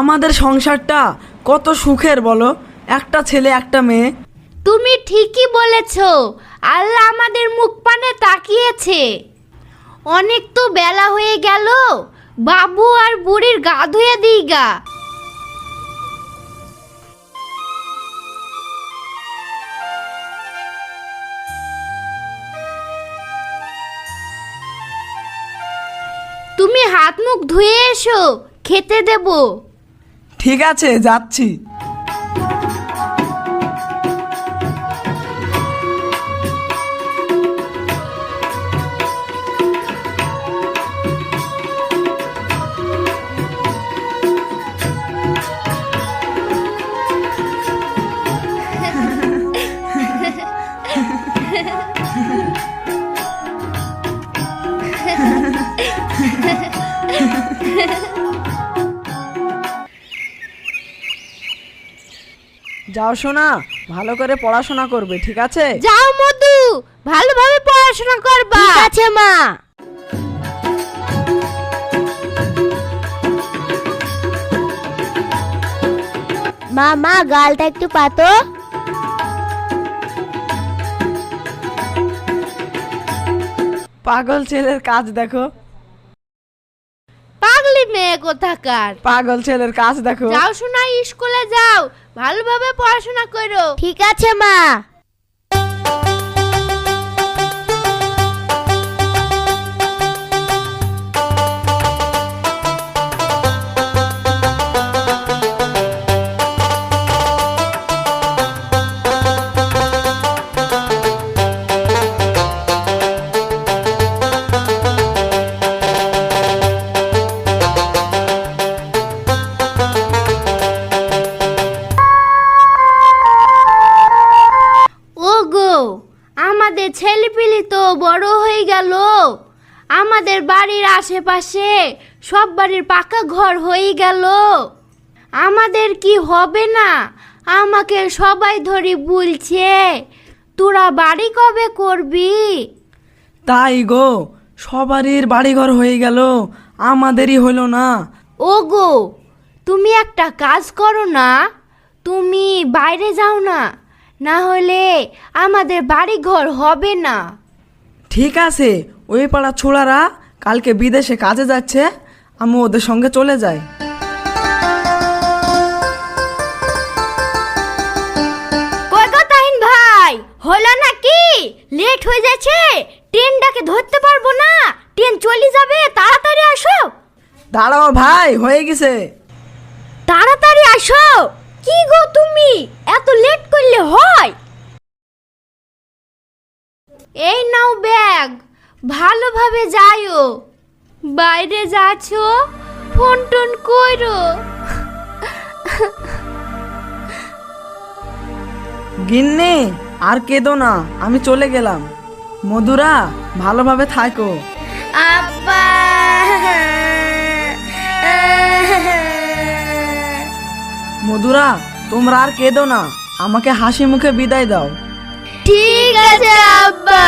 আমাদের সংসারটা কত সুখের বলো? একটা ছেলে, একটা মেয়ে। তুমি ঠিকই বলেছ। আল্লাহ আমাদের মুখ পানে তাকিয়েছে। অনেক তো বেলা হয়ে গেল। বাবু আর বুড়ির গা ধুয়ে দিই গা। তুমি হাত মুখ ধুয়ে এসো, খেতে দেবো। ঠিক আছে যাচ্ছি। যাও শোনা ভালো করে পড়াশোনা করবে ঠিক আছে? যাও মধু ভালোভাবে পড়াশোনা করবা। ঠিক আছে মা। মা মা গালটা একটু পাতো। পাগল ছেলের কাজ দেখো। মেয়ে কোথাকার? পাগল ছেলের কাজ দেখো। যাও শোনা স্কুলে যাও। ভালোভাবে পড়াশোনা করো। ঠিক আছে মা। ছেলেপিলি তো বড় হয়ে গেল। আমাদের বাড়ির আশেপাশে সব বাড়ির পাকা ঘর হয়ে গেল। আমাদের কি হবে না? আমাকে সবাই ধরে বলছে তোরা বাড়ি কবে করবি? তাই গো সবারই বাড়িঘর হয়ে গেল আমাদেরই হলো না। ওগো তুমি একটা কাজ করো না তুমি বাইরে যাও না। না হলে আমাদের বাড়ি ঘর হবে না। ঠিক আছে ওই পাড়া ছোড়ারা কালকে বিদেশে কাজে যাচ্ছে আমি ওদের সঙ্গে চলে যাই কই গো তাহিন ভাই? হলো নাকি? লেট হয়ে যাচ্ছে ট্রেনটাকে ধরতে পারব না। ট্রেন চলে যাবে তাড়াতাড়ি আসো। দাঁড়াও ভাই হয়ে গেছে। তাড়াতাড়ি আসো। কি গো তুমি? এত লেট করলে হয়? এই নাও ব্যাগ ভালোভাবে যাইও। বাইরে যাচ্ছ? ফোন টোন কইরো গিন্নি আর কেঁদো না আমি চলে গেলাম। মধুরা ভালোভাবে থাকো। আব্বা মধুরা তোমরা আর কেঁদো না। আমাকে হাসি মুখে বিদায় দাও। ঠিক আছে আব্বা।